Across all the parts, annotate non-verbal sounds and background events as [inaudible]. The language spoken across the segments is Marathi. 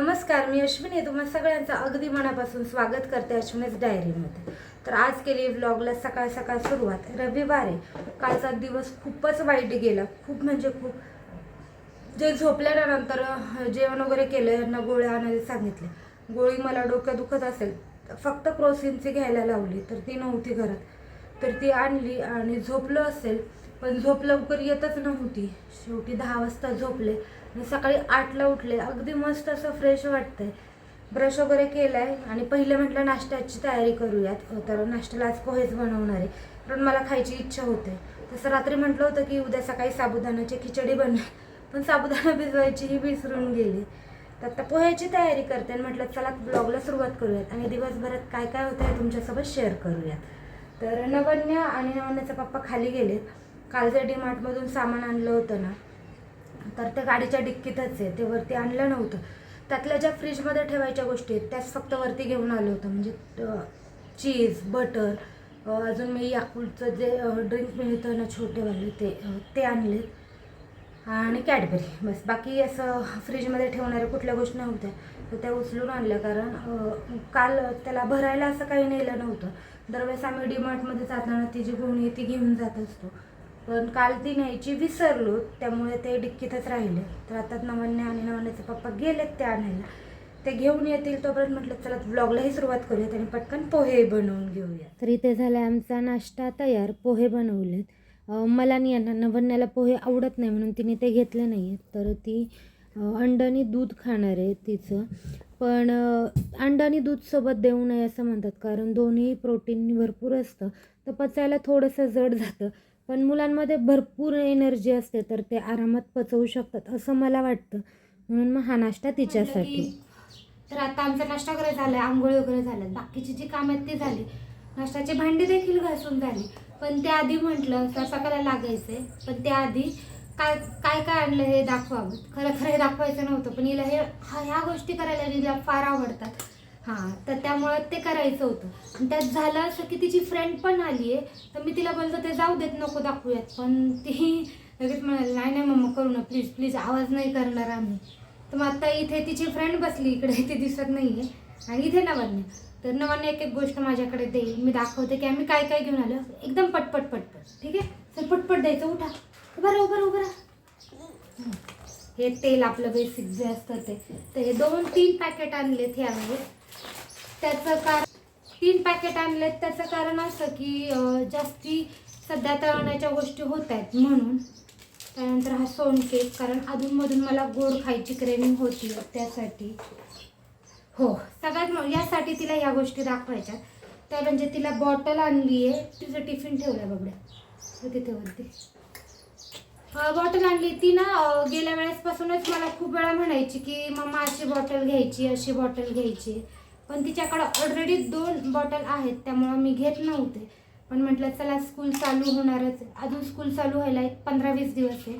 नमस्कार मी अश्विनी. तुम्हा सगळ्यांचं अगदी मनापासून स्वागत करते अश्विनीच डायरीमध्ये. तर आज केली व्लॉगला सकाळ सकाळ सुरुवात. रविवार आहे कालचा दिवस खूपच वाईट गेला. खूप म्हणजे खूप. जे झोपल्यानंतर जेवण वगैरे केलं यांना गोळ्या आणायला सांगितले. गोळी मला डोकं दुखत असेल. फक्त क्रोसिनची घ्यायला लावली तर ती नव्हती घरात. तर ती आणली आणि झोपलं असेल पण झोप लवकर येतच नव्हती. शेवटी दहा वाजता झोपले आणि सकाळी आठला उठले. अगदी मस्त असं फ्रेश वाटतंय. ब्रश वगैरे केलाय आणि पहिले म्हटलं नाश्त्याची तयारी करूयात. तर नाश्त्याला आज पोहेच बनवणार आहे. कारण मला खायची इच्छा होते. तसं रात्री म्हटलं होतं की उद्या सकाळी साबुदाण्याची खिचडी बन पण साबुदाणा भिजवायची ही विसरून गेली. तर आता पोह्याची तयारी करते आणि म्हटलं चला ब्लॉगला सुरुवात करूयात आणि दिवसभरात काय काय होतं आहे तुमच्यासोबत शेअर करूयात. तर नवन्या आणि नवन्याचा पप्पा खाली गेलेत. काल जे डीमार्टमधून सामान आणलं होतं ना तर ते गाडीच्या डिक्कीतच आहे ते वरती आणलं नव्हतं. त्यातल्या ज्या फ्रीजमध्ये ठेवायच्या गोष्टी आहेत त्याच फक्त वरती घेऊन आलं होतं. म्हणजे चीज बटर अजून मी याकुलचं जे ड्रिंक मिळतं ना छोटेवाले ते ते आणलेत. आणि कॅडबरी बस. बाकी असं फ्रीजमध्ये ठेवणाऱ्या कुठल्या गोष्टी नव्हत्या. तर त्या उचलून आणल्या कारण काल त्याला भरायला असं काही नेलं नव्हतं. दरवेळेस आम्ही डीमार्टमध्ये जाताना ती जी गोणी आहे ती घेऊन जात असतो. पण काल ती न्यायची विसरलो त्यामुळे ते डिक्कीतच राहिले. तर आता नवन्या आणि नवन्याचे पप्पा गेलेत ते आणायला. ते घेऊन येतील तोपर्यंत म्हटलं चला ब्लॉगलाही सुरुवात करूयात आणि पटकन पोहे बनवून घेऊया तर इथे झाला आमचा नाश्ता तयार पोहे बनवलेत. मला आणि यांना नवन्याला पोहे आवडत नाही म्हणून तिने ते घेतले नाही आहेत तर ती अं, अंड आणि दूध खाणार आहे तिचं. पण अं, अंड आणि दूध सोबत देऊ नये असं म्हणतात कारण दोन्ही प्रोटीन भरपूर असतं. तर पचायला थोडंसं जड जातं. पण मुलांमध्ये भरपूर एनर्जी असते तर ते आरामात पचवू शकतात असं मला वाटतं. म्हणून मग हा नाश्ता तिच्यासाठी. तर आता आमचा नाश्ता वगैरे झाला आंघोळ वगैरे झालं. बाकीची जी कामं आहेत ती झाली. नाश्त्याची भांडी देखील घासून झाली. पण त्याआधी म्हटलं स्वयंपाकाला लागायचंय. पण त्याआधी काय काय काय आणलं हे दाखवावं. खरं खरं हे दाखवायचं नव्हतं पण हिला हे हा- ह्या गोष्टी करायला हिला फार आवडतात. हां तर त्यामुळं ते करायचं होतं. आणि त्यात झालं असं की तिची फ्रेंड पण आली आहे तर मी तिला बोलतो ते जाऊ देत नको दाखवूयात. पण ती लगेच म्हणाली नाही नाही मम्मा करू ना प्लीज प्लीज आवाज नाही करणार आम्ही. तर मग आता इथे तिची फ्रेंड बसली इकडे ती दिसत नाही आहे आणि इथे नवन्य. तर नवन्य एक एक गोष्ट माझ्याकडे देईल मी दाखवते की आम्ही काय काय घेऊन आलो. एकदम पटपट पटपट. ठीक आहे? सर पटपट द्यायचं उठा. उभा राहा उभा राहा, उभा राहा. हे तेल आपलं बेसिक जे असतं ते. तर हे दोन तीन पॅकेट आणलेत हे आहे त्याचं कारण तीन पॅकेट आणलेत. त्याचं कारण असं की जास्ती सध्या तळण्याच्या गोष्टी होत आहेत म्हणून. त्यानंतर हा सोन केक कारण अधूनमधून मला गोड खायची क्रेमिंग होती त्यासाठी. हो सगळ्यात यासाठी तिला ह्या गोष्टी दाखवायच्या. त्या म्हणजे तिला बॉटल आणली आहे तिचं टिफिन ठेवलं आहे बघड्या तिथे वरती. बॉटल आणली. ती ना गेल्या वेळेसपासूनच मला खूप वेळा म्हणायची की मम्मा अशी बॉटल घ्यायची अशी बॉटल घ्यायची. पण तिच्याकडं ऑलरेडी दोन बॉटल आहेत त्यामुळं मी घेत नव्हते. पण म्हटलं चला स्कूल चालू होणारच. अजून स्कूल चालू व्हायला एक पंधरा वीस दिवस आहे.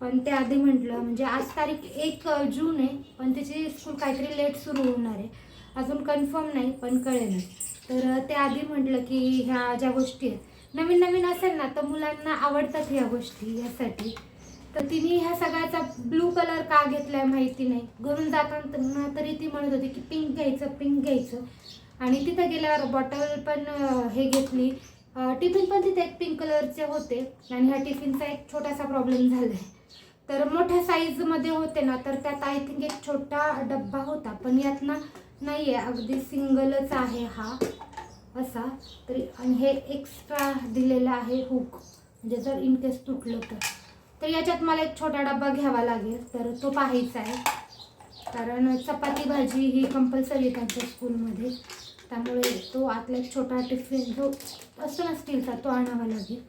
पण त्याआधी म्हटलं म्हणजे आज तारीख एक जून आहे पण तिची स्कूल काहीतरी लेट सुरू होणार आहे. अजून कन्फर्म नाही पण कळेल तर त्याआधी म्हटलं की ह्या ज्या गोष्टी आहेत नवीन नवीन असेल ना तर मुलांना आवडतात ह्या गोष्टी यासाठी. तर तिने ह्या सगळ्याचा ब्लू कलर का घेतलाय माहिती नाही. घरून जाताना तरी ती म्हणत होती की पिंक घ्यायचं पिंक घ्यायचं. आणि तिथं गेल्यावर बॉटल पण हे घेतली. टिफिन पण तिथे एक पिंक कलरचे होते. आणि ह्या टिफिनचा एक छोटासा प्रॉब्लेम झाला आहे तर मोठ्या साईजमध्ये होते ना तर त्यात आय थिंक एक छोटा डब्बा होता. पण यात ना नाही आहे अगदी सिंगलच आहे हा. असा. तरी आणि हे एक्स्ट्रा दिलेलं आहे हुक म्हणजे जर इनकेस तुटलं तर. तर याच्यात मला एक छोटा डब्बा घ्यावा लागेल. तर तो पाहायचा आहे. कारण चपाती भाजी ही कंपल्सरी आहे त्यांच्या स्कूलमध्ये त्यामुळे तो आतला एक छोटा टिफिन जो असतो ना स्टीलचा तो आणावा लागेल.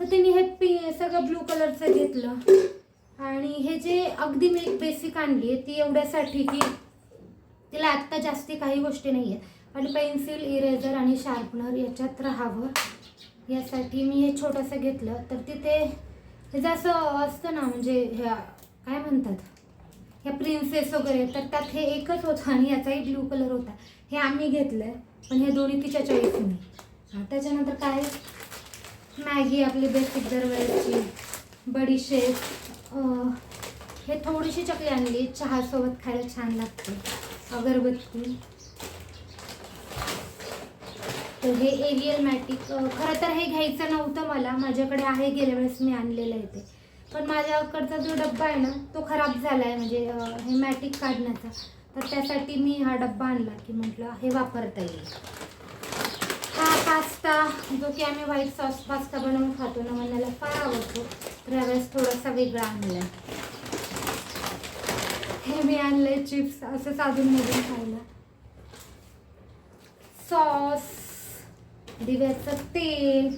तर त्यांनी हे पि सगळं ब्लू कलरचं घेतलं. आणि हे जे अगदी मी एक बेसिक आणली आहे ती एवढ्यासाठी की तिला आत्ता जास्ती काही गोष्टी नाही आहेत आणि पेन्सिल इरेझर आणि शार्पनर याच्यात राहावं. यासाठी मी हे छोटंसं घेतलं. तर तिथे हे जसं असतं ना म्हणजे ह्या काय म्हणतात? ह्या प्रिन्सेस वगैरे तर त्यात हे एकच होतं आणि याचाही ब्ल्यू कलर होता. हे आम्ही घेतलं आहे पण हे दोन्ही तिच्या चॉईसने हां त्याच्यानंतर काय? मॅगी आपली बेसिक दरवेळेची बडीशेप हे थोडीशी चकली आणली चहासोबत खायला छान लागते. अगरबत्ती. हे एरियल मॅटिक खरं तर हे घ्यायचं नव्हतं मला. माझ्याकडे आहे गेल्या वेळेस मी आणलेलं आहे ते. पण माझ्याकडचा जो डब्बा आहे ना तो खराब झाला आहे म्हणजे हे मॅटिक काढण्याचा. तर त्यासाठी मी हा डब्बा आणला की म्हटलं हे वापरता येईल. हा पास्ता जो की आम्ही व्हाईट सॉस पास्ता बनवून खातो ना मनाला फार आवडतो. तर यावेळेस थोडासा वेगळा आणलाय. हे मी आणलंय चिप्स असं साधून मधून खायला. सॉस दिव्याचं तेल.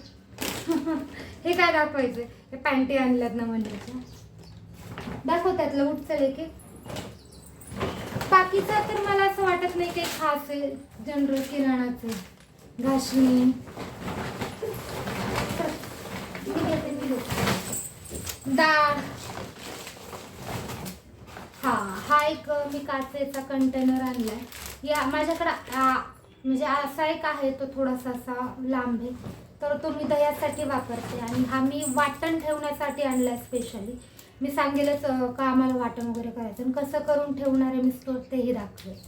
हे काय दाखवायचं? हे पॅन्टी आणल्यात ना म्हणजे दाखव त्यातलं उठचं एक बाकीचं तर मला असं वाटत नाही काही खास आहे जनरल किराणाचं. घासणी. मी डाळ. हा हा एक मी काचेचा कंटेनर आणलाय. या माझ्याकडं म्हणजे असा एक आहे तो थोडासा असा लांब आहे. तर तो मी दह्यासाठी वापरते आणि हा मी वाटण ठेवण्यासाठी आणलाय स्पेशली मी सांगेलच का आम्हाला वाटण वगैरे करायचं आणि कसं करून ठेवणार आहे मी स्टोर तेही दाखवेल.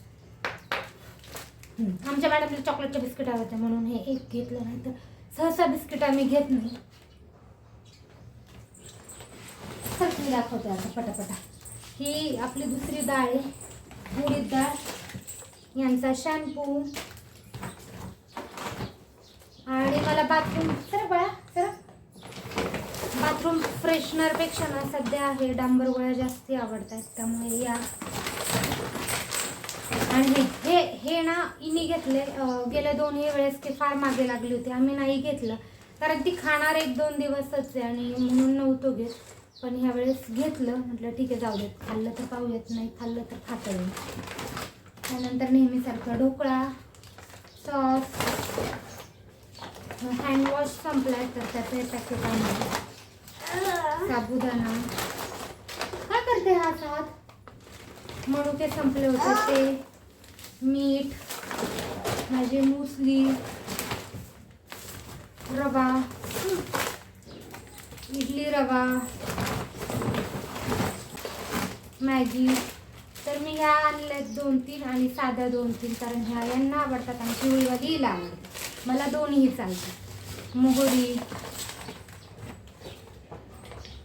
आमच्या मॅडमला चॉकलेटचे बिस्किट आवडते म्हणून हे एक घेतलं नाही तर सहसा बिस्किट आम्ही घेत नाही. चल मी दाखवते आता पटापटा. ही आपली दुसरी डाळ आहे. उडीद डाळ यांचा शॅम्पू आणि मला बाथरूम सर बाळा सर बाथरूम फ्रेशनरपेक्षा ना सध्या हे डांबर गोळ्या जास्ती आवडतात त्यामुळे या. आणि हे हे ना इनी घेतले गेल्या दोन्ही वेळेस की फार मागे लागली होती आम्ही नाही घेतलं. कारण ती खाणार एक दोन दिवसच आहे आणि म्हणून नव्हतो घेत. पण ह्या वेळेस घेतलं म्हटलं ठीक आहे जाऊ देत. खाल्लं तर पाहूयात नाही खाल्लं तर खाता येईल त्यानंतर नेहमीसारखं ढोकळा सॉस हँडवॉश संपलाय तर त्याचं त्याचे पॅकेट आणलं साबुदाणा. काय करते हा साथ मनुके संपले होते ते. मीठ माझे मुसली रवा इडली रवा मॅगी. तर मी ह्या आणल्यात दोन तीन आणि साध्या दोन तीन कारण ह्या यांना आवडतात आणि पिवळीवाली हिला मला दोन्हीही चालतात मोहरी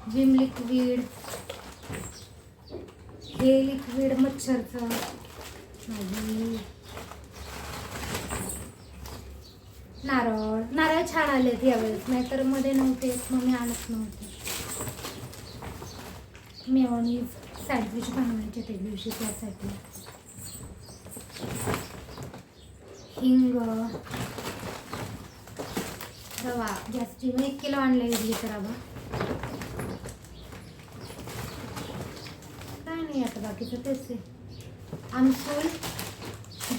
विम लिक्विड हे लिक्विड मच्छरचं. नारळ. नारळ छान आलेत यावेळेस. नाहीतरमध्ये नव्हते मग मी आणत नव्हते. मेयोनीज सँडविच बनवायचे त्या दिवशी त्यासाठी. हिंग. रवा गॅसची मी एक किलो आणला इडलीचा रवा काय नाही आता बाकीचं तेच आहे. आमसूल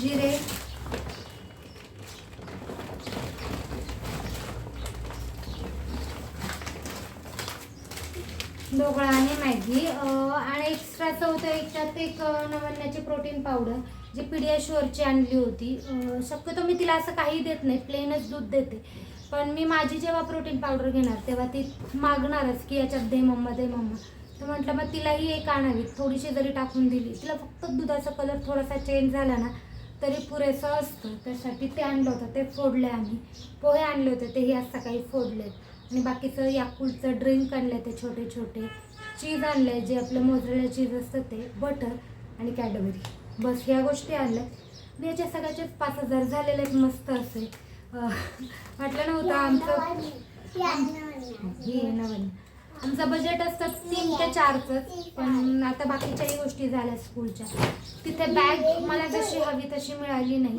जिरे. ढोकळा आणि मॅगी. आणि एक्स्ट्रा चौथं याच्यात एक नवन्याची प्रोटीन पावडर जी पिडियाश्युअरची आणली होती. शक्यतो मी तिला असं काही देत नाही. प्लेनच दूध देते. पण मी माझी जेव्हा प्रोटीन पावडर घेणार तेव्हा ती मागणारच की याच्यात दे मम्मा दे मम्मा. तर म्हटलं मग तिलाही एक आणावी. थोडीशी जरी टाकून दिली तिला फक्त दुधाचा कलर थोडासा चेंज झाला ना तरी पुरेसं असतं. त्यासाठी ते आणलं होतं ते फोडले आम्ही. पोहे आणले होते तेही आज सकाळी फोडलेत. आणि बाकीचं याकुलचं ड्रिंक आणलं ते छोटे छोटे. चीज आणलं आहे जे आपलं मोजलेलं चीज असतं ते बटर आणि कॅडबरी बस ह्या गोष्टी आणल्या. मी याच्या सगळ्याचेच पाच हजार झालेले आहेत मस्त असे. म्हटलं नव्हतं आमचं. हे आमचं बजेट असतं तीन ते चारच पण आता बाकीच्याही गोष्टी झाल्या स्कूलच्या तिथे बॅग मला जशी हवी तशी मिळाली नाही.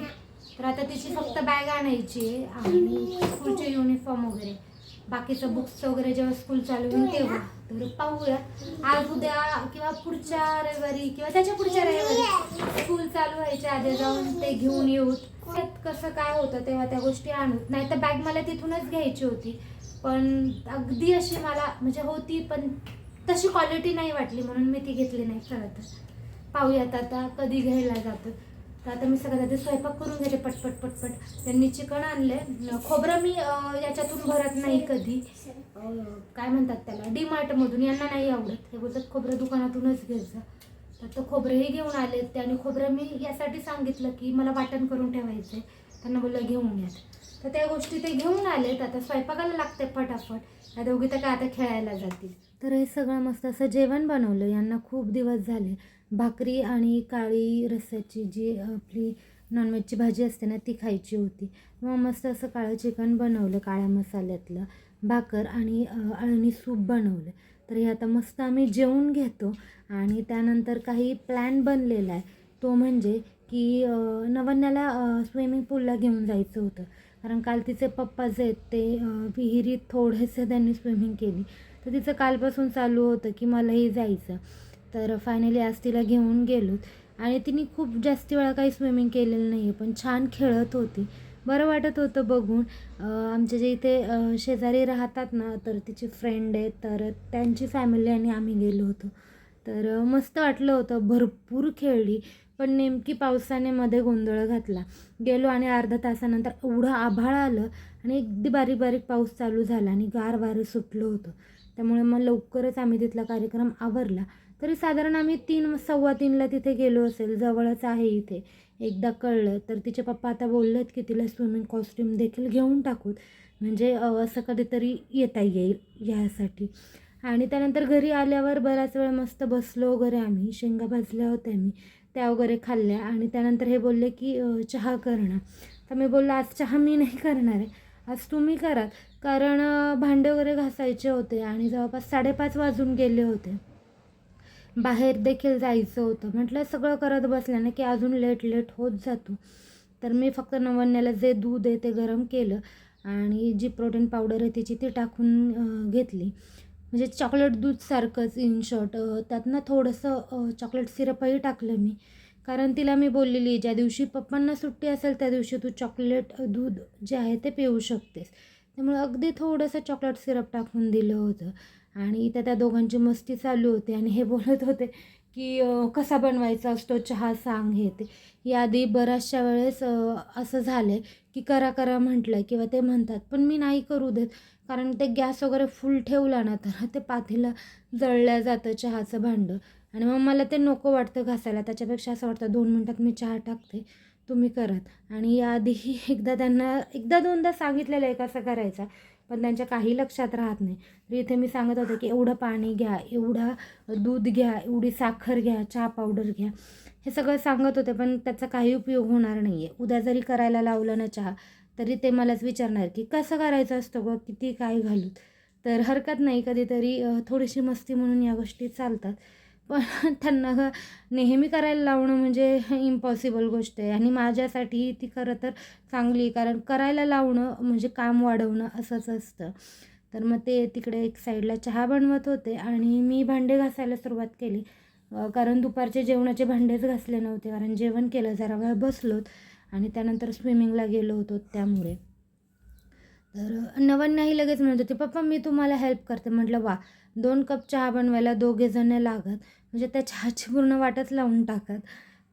तर आता तिची फक्त बॅग आणायची आहे आणि स्कूलचे युनिफॉर्म वगैरे. बाकीचं बुक्स वगैरे जेव्हा स्कूल चालू होईल तेव्हा. तर पाहूया. आज उद्या किंवा पुढच्या रविवारी किंवा त्याच्या पुढच्या रविवारी स्कूल चालू व्हायच्या आधी जाऊन ते घेऊन येऊत त्यात कसं काय होतं तेव्हा त्या गोष्टी आणूत नाही तर बॅग मला तिथूनच घ्यायची होती. पण अगदी अशी मला म्हणजे होती पण तशी क्वालिटी नाही वाटली म्हणून मी ती घेतली नाही खरं तर. पाहूयात आता कधी घ्यायला जातं. तर आता मी सगळ्यात आधी स्वयंपाक करून घेते पटपट पटपट. त्यांनी चिकन आणले. खोबरं मी याच्यातून भरत नाही कधी. काय म्हणतात त्याला? डी मार्टमधून यांना नाही आवडत. हे बोलतात खोबरं दुकानातूनच घ्यायचं. तर तो खोबरंही घेऊन आले ते. आणि खोबरं मी यासाठी सांगितलं की मला वाटण करून ठेवायचं आहे त्यांना बोललं घेऊन घ्या. तर त्या गोष्टी ते घेऊन आलेत. आता स्वयंपाकाला लागते फटाफट या दोघी तर काय आता खेळायला जातील. तर हे सगळं मस्त असं जेवण बनवलं. यांना खूप दिवस झाले. भाकरी आणि काळी रस्स्याची जी आपली नॉनव्हेजची भाजी असते ना ती खायची होती. मग मस्त असं काळं चिकन बनवलं काळ्या मसाल्यातलं. भाकर आणि अळणी सूप बनवलं. तर हे आता मस्त आम्ही जेवून घेतो आणि त्यानंतर काही प्लॅन बनलेला आहे. तो म्हणजे की नवन्याला स्विमिंग पूलला घेऊन जायचं होतं. कारण काल तिचे पप्पा जे आहेत ते विहिरीत थोडेसे त्यांनी स्विमिंग केली. तर तिचं कालपासून चालू होतं की मलाही जायचं. तर फायनली आज तिला घेऊन गेलो. आणि तिने खूप जास्ती वेळा काही स्विमिंग केलेलं नाही आहे पण छान खेळत होती. बरं वाटत होतं बघून. आमच्या जे इथे शेजारी राहतात ना तर तिची फ्रेंड आहे तर त्यांची फॅमिली आणि आम्ही गेलो होतो. तर मस्त वाटलं होतं भरपूर खेळली पण नेमकी पावसाने मध्ये गोंधळ घातला. गेलो आणि अर्धा तासानंतर एवढं आभाळ आलं आणि अगदी बारीक बारीक पाऊस चालू झाला आणि गार वारं सुटलं होतं. त्यामुळे मग लवकरच आम्ही तिथला कार्यक्रम आवरला. तरी साधारण आम्ही तीन सव्वा तीनला तिथे गेलो असेल. जवळच आहे इथे. एकदा कळलं. तर तिचे पप्पा आता बोललेत की तिला स्विमिंग कॉस्ट्यूम देखील घेऊन टाकूत म्हणजे असं कधीतरी येता येईल यासाठी. आणि त्यानंतर घरी आल्यावर बराच वेळ मस्त बसलो वगैरे आम्ही. शेंगा भाजल्या होत्या मी. त्या वगैरे खाल्ल्या. आणि त्यानंतर हे बोलले की चहा करणार तर मी बोललो आज चहा मी नाही करणार आहे. आज तुम्ही करा. कारण भांडे वगैरे घासायचे होते. आणि जवळपास साडेपाच वाजून गेले होते. बाहेर देखील जायचं होतं. म्हटलं सगळं करत बसल्याने की अजून लेट लेट होत जातो. तर मी फक्त नवन्याला जे दूध आहे ते गरम केलं आणि जी प्रोटीन पावडर आहे तिची ती टाकून घेतली. म्हणजे चॉकलेट दूधसारखंच इन शॉर्ट त्यात ना थोडंसं चॉकलेट सिरपही टाकलं मी. कारण तिला मी बोललेली ज्या दिवशी पप्पांना सुट्टी असेल त्या दिवशी तू चॉकलेट दूध जे आहे ते पिऊ शकतेस. त्यामुळे अगदी थोडंसं चॉकलेट सिरप टाकून दिलं होतं. आणि इथं त्या दोघांची मस्ती चालू होती आणि हे बोलत होते की कसा बनवायचा असतो चहा सांग हे ते. याआधी बऱ्याचशा वेळेस असं झालं आहे की करा करा म्हटलं किंवा ते म्हणतात पण मी नाही करू देत. कारण ते गॅस वगैरे फुल ठेवला ना तर ते पातेलं जळल्या जातं चहाचं भांडं. आणि मग मला ते नको वाटतं घासायला. त्याच्यापेक्षा असं वाटतं दोन मिनटात मी चहा टाकते तुम्ही करत आणि याआधीही [laughs] एकदा त्यांना एकदा दोनदा सांगितलेलं आहे कसं करायचा. पण त्यांच्या काही लक्षात राहत नाही. तर इथे मी सांगत होते की एवढं पाणी घ्या एवढा दूध घ्या एवढी साखर घ्या चहा पावडर घ्या. हे सगळं सांगत होते पण त्याचा काही उपयोग होणार नाही आहे उद्या जरी करायला लावलं ना चहा तरी ते मलाच विचारणार की कसं करायचं असतं गं किती काय घालूत तर हरकत नाही कधीतरी थोडीशी मस्ती म्हणून या गोष्टी चालतात. पण त्यांना नेहमी करायला लावणं म्हणजे इम्पॉसिबल गोष्ट आहे. आणि माझ्यासाठी ती खरं तर चांगली कारण करायला लावणं म्हणजे काम वाढवणं असंच असतं. तर मग ते तिकडे एक साईडला चहा बनवत होते आणि मी भांडे घासायला सुरुवात केली. कारण दुपारचे जेवणाचे भांडेच घासले नव्हते. कारण जेवण केलं जरा वेळ बसलोत आणि त्यानंतर स्विमिंगला गेलो होतो त्यामुळे. तर नवन्याही लगेच म्हणत होते पप्पा मी तुम्हाला हेल्प करते. म्हटलं वा दोन कप चहा बनवायला दोघे जण लागत. म्हणजे त्या चहाची पूर्ण वाटच लावून टाकत.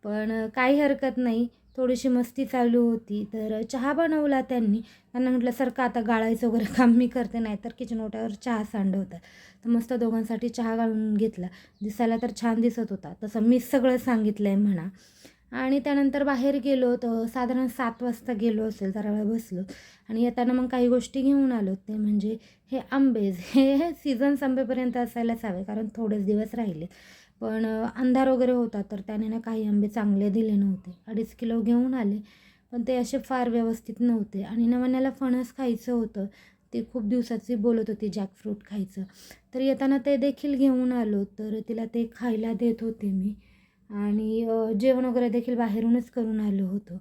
पण काही हरकत नाही. थोडीशी मस्ती चालू होती. तर चहा बनवला त्यांनी. त्यांना म्हटलं सारखं आता गाळायचं वगैरे काम मी करते नाही तर किचन ओट्यावर चहा सांडवतात. तर मस्त दोघांसाठी चहा गाळून घेतला. दिसायला तर छान दिसत होता. तसं मी सगळं सांगितलं आहे म्हणा. आणि त्यानंतर बाहेर गेलो. तर साधारण सात वाजता गेलो असेल जरा वेळ बसलो. आणि येताना मग काही गोष्टी घेऊन आलो. ते म्हणजे हे आंबेज हे सीझन संपेपर्यंत असायलाच हवे. कारण थोडेच दिवस राहिले. पण अंधार वगैरे होता तर त्याने ना काही आंबे चांगले दिले नव्हते. अडीच किलो घेऊन आले पण ते असे फार व्यवस्थित नव्हते. आणि नवन्याला फणस खायचं होतं. ती खूप दिवसाची बोलत होती जॅकफ्रूट खायचं. तर येताना ते देखील घेऊन आलो तर तिला ते खायला देत होते मी. आणि जेवण वगैरे देखील बाहेरूनच करून आलो होतो.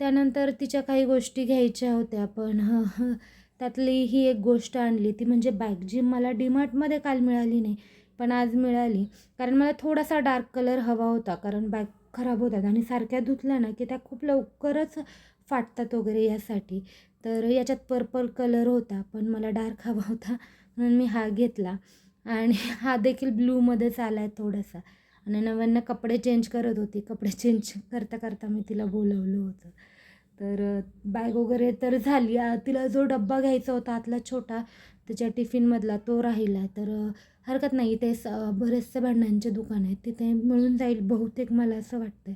त्यानंतर तिच्या काही गोष्टी घ्यायच्या होत्या पण ह त्यातली ही एक गोष्ट आणली ती म्हणजे बॅग जी मला डीमार्टमध्ये काल मिळाली नाही पण आज मिळाली. कारण मला थोडासा डार्क कलर हवा होता कारण बॅग खराब होतात आणि सारख्या धुतल्या ना की त्या खूप लवकरच फाटतात वगैरे यासाठी. तर याच्यात पर्पल कलर होता पण मला डार्क हवा होता म्हणून मी हा घेतला. आणि हा देखील ब्लूमध्येच आला आहे थोडासा. आणि नव्यानं कपडे चेंज करत होती. कपडे चेंज करता करता मी तिला बोलवलं होतं. तर बॅग वगैरे तर झाली. तिला जो डब्बा घ्यायचा होता आतला छोटा त्याच्या टिफिनमधला तो राहिला. तर हरकत नाही. ते स बरेचसे भांड्यांचे दुकान आहेत. तिथे मिळून जाईल बहुतेक मला असं वाटतं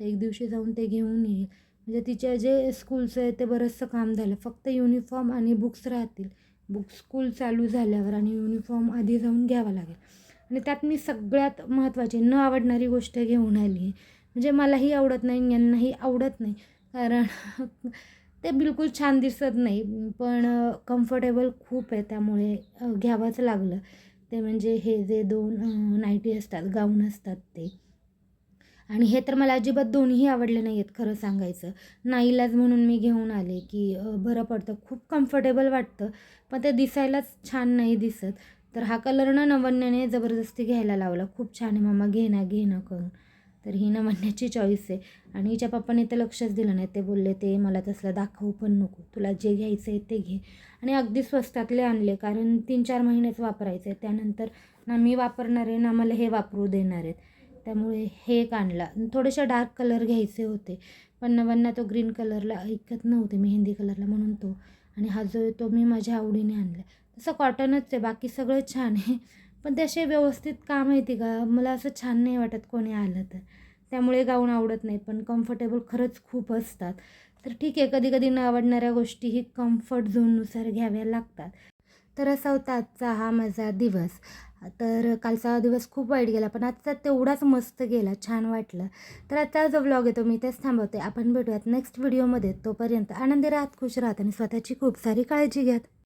तर एक दिवशी जाऊन ते घेऊन येईल. म्हणजे तिच्या जे स्कूलचं आहे ते बरंचसं काम झालं. फक्त युनिफॉर्म आणि बुक्स राहतील. बुक स्कूल चालू झाल्यावर आणि युनिफॉर्म आधी जाऊन घ्यावा लागेल. आणि त्यात मी सगळ्यात महत्त्वाची न आवडणारी गोष्ट घेऊन आली. आहे म्हणजे मलाही आवडत नाही यांनाही आवडत नाही. कारण [laughs] ते बिलकुल छान दिसत नाही. पण कम्फर्टेबल खूप आहे. त्यामुळे घ्यावंच लागलं. ते म्हणजे हे जे दोन नाईटी असतात गाऊन असतात ते. आणि हे तर मला अजिबात दोन्ही आवडले नाही आहेत खरं सांगायचं. नाईलाज म्हणून मी घेऊन आले की बरं पडतं. खूप कम्फर्टेबल वाटतं पण ते दिसायलाच छान नाही दिसत. तर हा कलर ना नवन्याने जबरदस्ती घ्यायला लावला. खूप छान आहे मामा घे ना घे ना करून. तर ही ना म्हणण्याची चॉईस आहे. आणि हिच्या पप्पाने तर लक्षच दिलं नाही ते बोलले ते मला तसलं दाखवू पण नको. तुला जे घ्यायचं आहे ते घे. आणि अगदी स्वस्तातले आणले कारण तीन चार महिनेच वापरायचे आहे त्यानंतर ना मी वापरणार आहे ना मला हे वापरू देणार आहेत. त्यामुळे हे एक आणला. थोडेसे डार्क कलर घ्यायचे होते पण नवांना तो ग्रीन कलरला ऐकत नव्हते मेहंदी कलरला म्हणून तो. आणि हा जो तो मी माझ्या आवडीने आणला. तसं कॉटनच आहे बाकी सगळं छान आहे. पण ते असे व्यवस्थित का माहिती का? मला असं छान नाही वाटत कोणी आलं तर. त्यामुळे गाऊन आवडत नाही पण कम्फर्टेबल खरंच खूप असतात. तर ठीक आहे कधी कधी न आवडणाऱ्या गोष्टी ही कम्फर्ट झोननुसार घ्याव्या लागतात. तर असा होता आजचा हा माझा दिवस. तर कालचा दिवस खूप वाईट गेला पण आजचा तेवढाच मस्त गेला छान वाटलं. तर आजचा जो व्लॉग येतो मी तेच थांबवते. आपण भेटूयात नेक्स्ट व्हिडिओमध्ये तोपर्यंत आनंदी राहत खुश राहत आणि स्वतःची खूप सारी काळजी घ्यात.